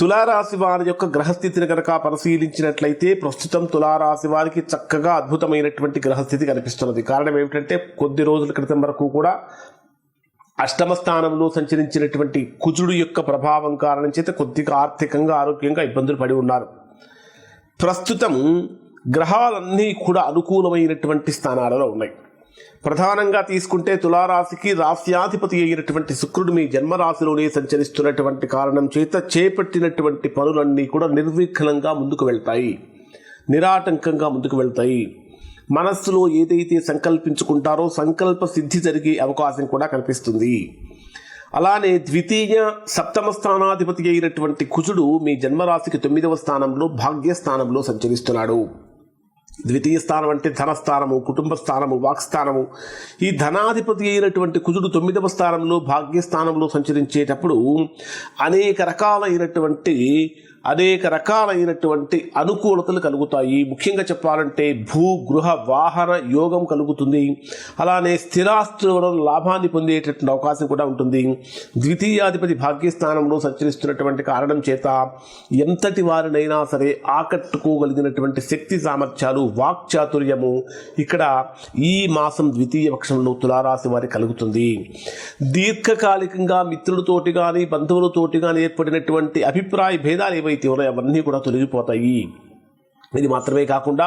తులారాశి వారి యొక్క గ్రహస్థితిని కనుక పరిశీలించినట్లయితే ప్రస్తుతం తులారాశి వారికి చక్కగా అద్భుతమైనటువంటి గ్రహస్థితి కనిపిస్తున్నది. కారణం ఏమిటంటే కొద్ది రోజుల క్రితం వరకు కూడా అష్టమ స్థానంలో సంచరించినటువంటి కుజుడు యొక్క ప్రభావం కారణం చేత కొద్దిగా ఆర్థికంగా ఆరోగ్యంగా ఇబ్బందులు పడి ఉన్నారు. ప్రస్తుతం గ్రహాలన్నీ కూడా అనుకూలమైనటువంటి స్థానాలలో ఉన్నాయి. ప్రధానంగా తీసుకుంటే తులారాశికి రాశ్యాధిపతి అయినటువంటి శుక్రుడు మీ జన్మరాశిలోనే సంచరిస్తున్నటువంటి కారణం చేత చేపట్టినటువంటి పనులన్నీ కూడా నిర్విఘ్నంగా ముందుకు వెళ్తాయి. నిరాటంకంగా ముందుకు వెళ్తాయి. మనస్సులో ఏదైతే సంకల్పించుకుంటారో సంకల్ప సిద్ధి జరిగే అవకాశం కూడా కనిపిస్తుంది. అలానే ద్వితీయ సప్తమ స్థానాధిపతి అయినటువంటి కుజుడు మీ జన్మరాశికి తొమ్మిదవ స్థానంలో భాగ్యస్థానంలో సంచరిస్తున్నాడు. ద్వితీయ స్థానం అంటే ధనస్థానము కుటుంబ స్థానము వాక్స్థానము ఈ ధనాధిపతి అయినటువంటి కుజుడు తొమ్మిదవ స్థానంలో భాగ్యస్థానంలో సంచరించేటప్పుడు అనేక రకాలైనటువంటి అనేక రకాలైనటువంటి అనుకూలతలు కలుగుతాయి. ముఖ్యంగా చెప్పాలంటే భూ గృహ వాహన యోగం కలుగుతుంది. అలానే స్థిరాస్తుల లాభాన్ని పొందేటటువంటి అవకాశం కూడా ఉంటుంది. ద్వితీయాధిపతి భాగ్యస్థానంలో సంచరిస్తున్నటువంటి కారణం చేత ఎంతటి వారినైనా సరే ఆకట్టుకోగలిగినటువంటి శక్తి సామర్థ్యాలు వాక్చాతుర్యము ఇక్కడ ఈ మాసం ద్వితీయ పక్షంలో తులారాశి వారికి కలుగుతుంది. దీర్ఘకాలికంగా మిత్రులతోటి కానీ బంధువులతోటి కానీ ఏర్పడినటువంటి అభిప్రాయ భేదాలు ఏవైతే ఉన్నాయో అవన్నీ కూడా తొలగిపోతాయి. ఇది మాత్రమే కాకుండా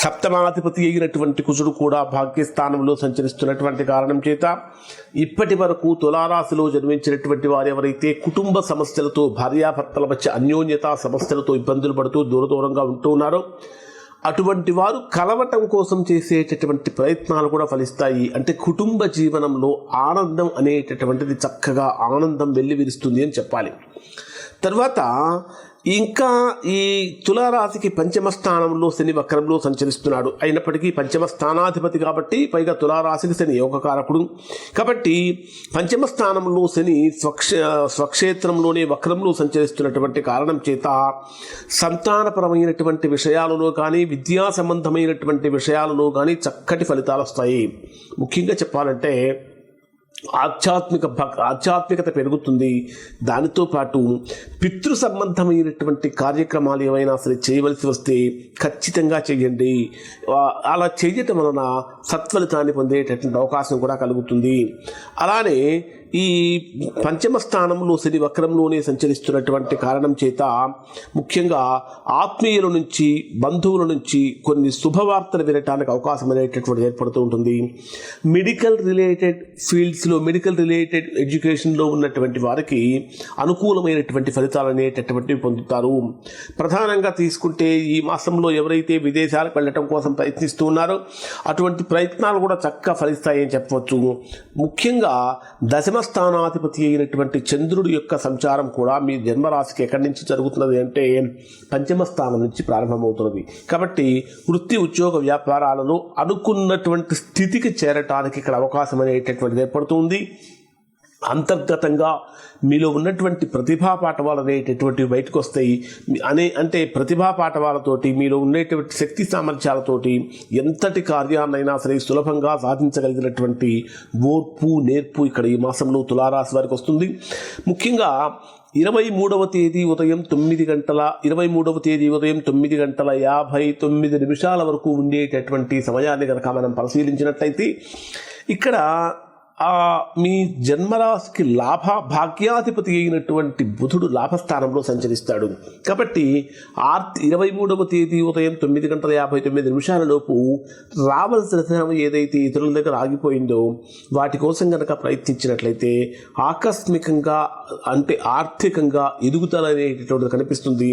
సప్తమాధిపతి అయినటువంటి కుజుడు కూడా భాగ్యస్థానంలో సంచరిస్తున్నటువంటి కారణం చేత ఇప్పటి వరకు తులారాశిలో జన్మించినటువంటి వారు ఎవరైతే కుటుంబ సమస్యలతో భార్యాభర్తల మధ్య అన్యోన్యత సమస్యలతో ఇబ్బందులు పడుతూ దూర దూరంగా ఉంటూ ఉన్నారో అటువంటి వారు కలవటం కోసం చేసేటటువంటి ప్రయత్నాలు కూడా ఫలిస్తాయి. అంటే కుటుంబ జీవనంలో ఆనందం అనేటటువంటిది చక్కగా ఆనందం వెళ్ళి విరుస్తుంది అని చెప్పాలి. తర్వాత ఇంకా ఈ తులారాశికి పంచమ స్థానంలో శని వక్రంలో సంచరిస్తున్నాడు. అయినప్పటికీ పంచమ స్థానాధిపతి కాబట్టి పైగా తులారాశికి శని యోగకారకుడు. కాబట్టి పంచమ స్థానంలో శని స్వక్ష స్వక్షేత్రంలోనే వక్రంలో సంచరిస్తున్నటువంటి కారణం చేత సంతానపరమైనటువంటి విషయాలలో కానీ విద్యా సంబంధమైనటువంటి విషయాలలో కానీ చక్కటి ఫలితాలు వస్తాయి. ముఖ్యంగా చెప్పాలంటే ఆధ్యాత్మిక భక్ ఆధ్యాత్మికత పెరుగుతుంది. దానితో పాటు పితృ సంబంధమైనటువంటి కార్యక్రమాలు ఏవైనా సరే చేయవలసి వస్తే ఖచ్చితంగా చేయండి. అలా చేయటం వలన సత్ఫలితాన్ని పొందేటటువంటి అవకాశం కూడా కలుగుతుంది. అలానే ఈ పంచమ స్థానంలో శని వక్రంలోనే సంచరిస్తున్నటువంటి కారణం చేత ముఖ్యంగా ఆత్మీయుల నుంచి బంధువుల నుంచి కొన్ని శుభవార్తలు వినటానికి అవకాశం అనేటటువంటిది ఏర్పడుతూ ఉంటుంది. మెడికల్ రిలేటెడ్ ఫీల్డ్స్లో మెడికల్ రిలేటెడ్ ఎడ్యుకేషన్లో ఉన్నటువంటి వారికి అనుకూలమైనటువంటి ఫలితాలు అనేటటువంటివి పొందుతారు. ప్రధానంగా తీసుకుంటే ఈ మాసంలో ఎవరైతే విదేశాలకు వెళ్ళటం కోసం ప్రయత్నిస్తూ ఉన్నారో అటువంటి ప్రయత్నాలు కూడా చక్కగా ఫలిస్తాయని చెప్పవచ్చు. ముఖ్యంగా దశమ స్థానాధిపతి అయినటువంటి చంద్రుడి యొక్క సంచారం కూడా మీ జన్మరాశికి ఎక్కడి నుంచి జరుగుతున్నది అంటే పంచమ స్థానం నుంచి ప్రారంభమవుతున్నది. కాబట్టి వృత్తి ఉద్యోగ వ్యాపారాలలో అనుకున్నటువంటి స్థితికి చేరటానికి ఇక్కడ అవకాశం అనేటటువంటిది ఏర్పడుతుంది అంతర్గతంగా మీలో ఉన్నటువంటి ప్రతిభా పాఠవాలు అనేటటువంటివి బయటకు వస్తాయి అనే అంటే ప్రతిభా పాఠవాలతోటి మీలో ఉండేటువంటి శక్తి సామర్థ్యాలతోటి ఎంతటి కార్యాన్నైనా సరే సులభంగా సాధించగలిగినటువంటి ఓర్పు నేర్పు ఇక్కడ ఈ మాసంలో తులారాశి వారికి వస్తుంది. ముఖ్యంగా ఇరవై మూడవ తేదీ ఉదయం తొమ్మిది గంటల ఇరవై మూడవ తేదీ ఉదయం తొమ్మిది గంటల యాభై తొమ్మిది నిమిషాల వరకు ఉండేటటువంటి సమయాన్ని కనుక మనం పరిశీలించినట్లయితే ఇక్కడ మీ జన్మరాశికి లాభ భాగ్యాధిపతి అయినటువంటి బుధుడు లాభస్థానంలో సంచరిస్తాడు. కాబట్టి ఆర్తి ఇరవై మూడవ తేదీ ఉదయం తొమ్మిది గంటల యాభై తొమ్మిది నిమిషాలలోపు రావలసిన రావాల్సిన ధనం ఏదైతే ఇతరుల దగ్గర ఆగిపోయిందో వాటి కోసం కనుక ప్రయత్నించినట్లయితే ఆకస్మికంగా అంటే ఆర్థికంగా ఎదుగుదల అనేటటువంటిది కనిపిస్తుంది.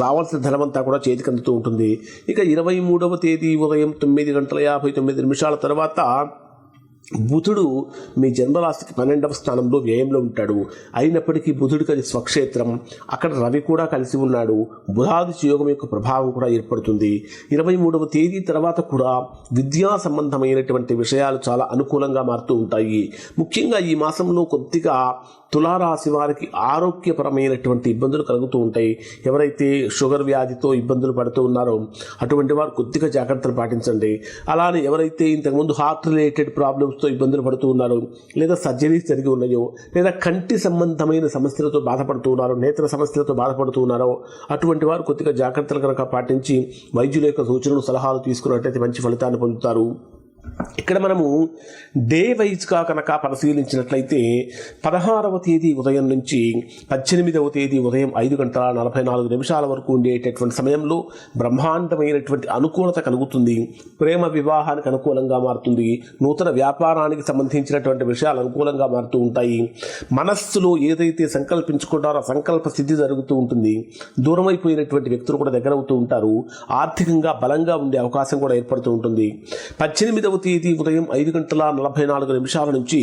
రావాల్సిన ధనమంతా కూడా చేతికి అందుతూ ఉంటుంది. ఇక ఇరవై మూడవ తేదీ ఉదయం తొమ్మిది గంటల యాభై తొమ్మిది నిమిషాల తర్వాత బుధుడు మీ జన్మరాశికి పన్నెండవ స్థానంలో వ్యయంలో ఉంటాడు. అయినప్పటికీ బుధుడికి అది స్వక్షేత్రం అక్కడ రవి కూడా కలిసి ఉన్నాడు. బుధాది యోగం యొక్క ప్రభావం కూడా ఏర్పడుతుంది. ఇరవై మూడవ తేదీ తర్వాత కూడా విద్యా సంబంధమైనటువంటి విషయాలు చాలా అనుకూలంగా మారుతూ ఉంటాయి. ముఖ్యంగా ఈ మాసంలో కొద్దిగా తులారాశి వారికి ఆరోగ్యపరమైనటువంటి ఇబ్బందులు కలుగుతూ ఉంటాయి. ఎవరైతే షుగర్ వ్యాధితో ఇబ్బందులు పడుతూ ఉన్నారో అటువంటి వారు కొద్దిగా జాగ్రత్తలు పాటించండి. అలానే ఎవరైతే ఇంతకుముందు హార్ట్ రిలేటెడ్ ప్రాబ్లమ్స్తో ఇబ్బందులు పడుతూ ఉన్నారో లేదా సర్జరీస్ జరిగి ఉన్నాయో లేదా కంటి సంబంధమైన సమస్యలతో బాధపడుతూ ఉన్నారో నేత్ర సమస్యలతో బాధపడుతూ ఉన్నారో అటువంటి వారు కొద్దిగా జాగ్రత్తలు కనుక పాటించి వైద్యుల యొక్క సూచనలు సలహాలు తీసుకున్నట్టయితే మంచి ఫలితాన్ని పొందుతారు. ఇక్కడ మనము డే వైజ్గా కనుక పరిశీలించినట్లయితే పదహారవ తేదీ ఉదయం నుంచి పద్దెనిమిదవ తేదీ ఉదయం ఐదు గంటల నలభై నాలుగు నిమిషాల వరకు ఉండేటటువంటి సమయంలో బ్రహ్మాండమైనటువంటి అనుకూలత కలుగుతుంది. ప్రేమ వివాహానికి అనుకూలంగా మారుతుంది. నూతన వ్యాపారానికి సంబంధించినటువంటి విషయాలు అనుకూలంగా మారుతూ ఉంటాయి. మనస్సులో ఏదైతే సంకల్పించుకుంటారో ఆ సంకల్ప సిద్ధి జరుగుతూ ఉంటుంది. దూరమైపోయినటువంటి వ్యక్తులు కూడా దగ్గరవుతూ ఉంటారు. ఆర్థికంగా బలంగా ఉండే అవకాశం కూడా ఏర్పడుతూ ఉంటుంది. పద్దెనిమిదవ తేదీ ఉదయం ఐదు గంటల నలభై నాలుగు నిమిషాల నుంచి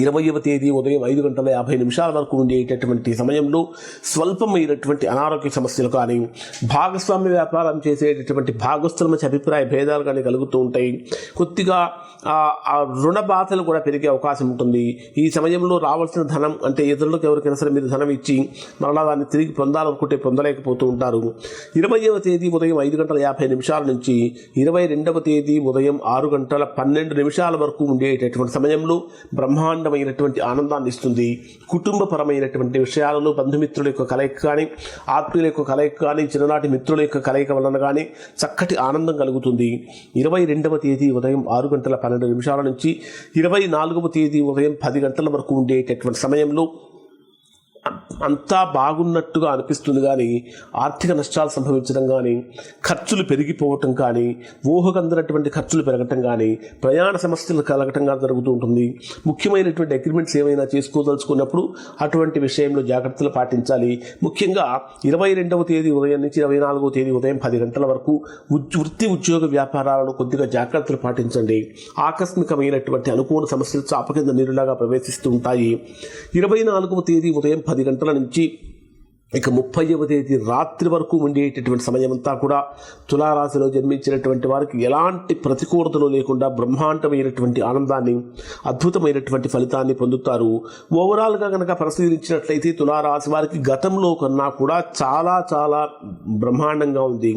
ఇరవయవ తేదీ ఉదయం ఐదు గంటల యాభై నిమిషాల వరకు ఉండేటటువంటి సమయంలో స్వల్పమైనటువంటి అనారోగ్య సమస్యలు కానీ భాగస్వామ్య వ్యాపారం చేసేటటువంటి భాగస్థుల మధ్య అభిప్రాయ భేదాలు కానీ కలుగుతూ ఉంటాయి. కొద్దిగా ఆ, రుణ బాధలు కూడా పెరిగే అవకాశం ఉంటుంది. ఈ సమయంలో రావాల్సిన ధనం అంటే ఇతరులకు ఎవరికైనా సరే మీరు ధనం ఇచ్చి మరలా దాన్ని తిరిగి పొందాలనుకుంటే పొందలేకపోతూ ఉంటారు. ఇరవయవ తేదీ ఉదయం ఐదు గంటల యాభై నిమిషాల నుంచి ఇరవై రెండవ తేదీ ఉదయం ఆరు గంటల పన్నెండు నిమిషాల వరకు ఉండేటటువంటి సమయంలో బ్రహ్మాండమైనటువంటి ఆనందాన్ని ఇస్తుంది. కుటుంబపరమైనటువంటి విషయాలలో బంధుమిత్రుల యొక్క కలయిక కానీ ఆత్మీయుల యొక్క కలయిక కానీ చిన్ననాటి మిత్రుల యొక్క కలయిక వలన కానీ చక్కటి ఆనందం కలుగుతుంది. ఇరవై రెండవ తేదీ ఉదయం ఆరు గంటల పన్నెండు నిమిషాల నుంచి ఇరవై నాలుగవ తేదీ ఉదయం పది గంటల వరకు ఉండేటటువంటి సమయంలో అంతా బాగున్నట్టుగా అనిపిస్తుంది కానీ ఆర్థిక నష్టాలు సంభవించడం కానీ ఖర్చులు పెరిగిపోవటం కానీ ఊహకందనటువంటి ఖర్చులు పెరగటం కానీ ప్రయాణ సమస్యలు కలగటం కానీ జరుగుతూ ఉంటుంది. ముఖ్యమైనటువంటి అగ్రిమెంట్స్ ఏమైనా చేసుకోదలుచుకున్నప్పుడు అటువంటి విషయంలో జాగ్రత్తలు పాటించాలి. ముఖ్యంగా ఇరవై రెండవ తేదీ ఉదయం నుంచి ఇరవై నాలుగవ తేదీ ఉదయం పది గంటల వరకు వృత్తి ఉద్యోగ వ్యాపారాలను కొద్దిగా జాగ్రత్తలు పాటించండి. ఆకస్మికమైనటువంటి అనుకూల సమస్యలు చాప కింద నీరులాగా ప్రవేశిస్తూ ఉంటాయి. ఇరవై నాలుగవ తేదీ ఉదయం పది గంటల నుంచి ఇక ముప్పైవ తేదీ రాత్రి వరకు ఉండేటటువంటి సమయమంతా కూడా తులారాశిలో జన్మించినటువంటి వారికి ఎలాంటి ప్రతికూలతలు లేకుండా బ్రహ్మాండమైనటువంటి ఆనందాన్ని అద్భుతమైనటువంటి ఫలితాన్ని పొందుతారు. ఓవరాల్గా కనుక పరిశీలించినట్లయితే తులారాశి వారికి గతంలో కన్నా కూడా చాలా చాలా బ్రహ్మాండంగా ఉంది.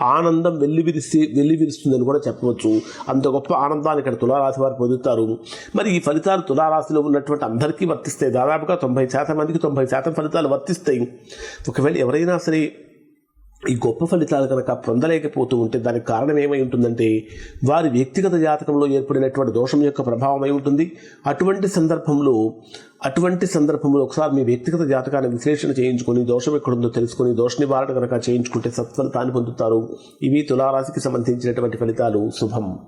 ఆనందం వెల్లివిరిసి వెల్లివిరుస్తుందని కూడా చెప్పవచ్చు. అంత గొప్ప ఆనందాన్ని ఇక్కడ తులారాశి వారు పొందుతారు. మరి ఈ ఫలితాలు తులారాశిలో ఉన్నటువంటి అందరికీ వర్తిస్తాయి. దాదాపుగా తొంభై శాతం మందికి తొంభై శాతం ఫలితాలు వర్తిస్తాయి. ఒకవేళ ఎవరైనా సరే ఈ గొప్ప ఫలితాలు కనుక పొందలేకపోతూ ఉంటే దానికి కారణం ఏమై ఉంటుందంటే వారి వ్యక్తిగత జాతకంలో ఏర్పడినటువంటి దోషం యొక్క ప్రభావం అయి ఉంటుంది. అటువంటి సందర్భంలో అటువంటి సందర్భంలో ఒకసారి మీ వ్యక్తిగత జాతకాన్ని విశ్లేషణ చేయించుకొని దోషం ఎక్కడుందో తెలుసుకొని దోష నివారణ కనుక చేయించుకుంటే సత్ఫలితాన్ని పొందుతారు. ఇవి తులారాశికి సంబంధించినటువంటి ఫలితాలు. శుభం.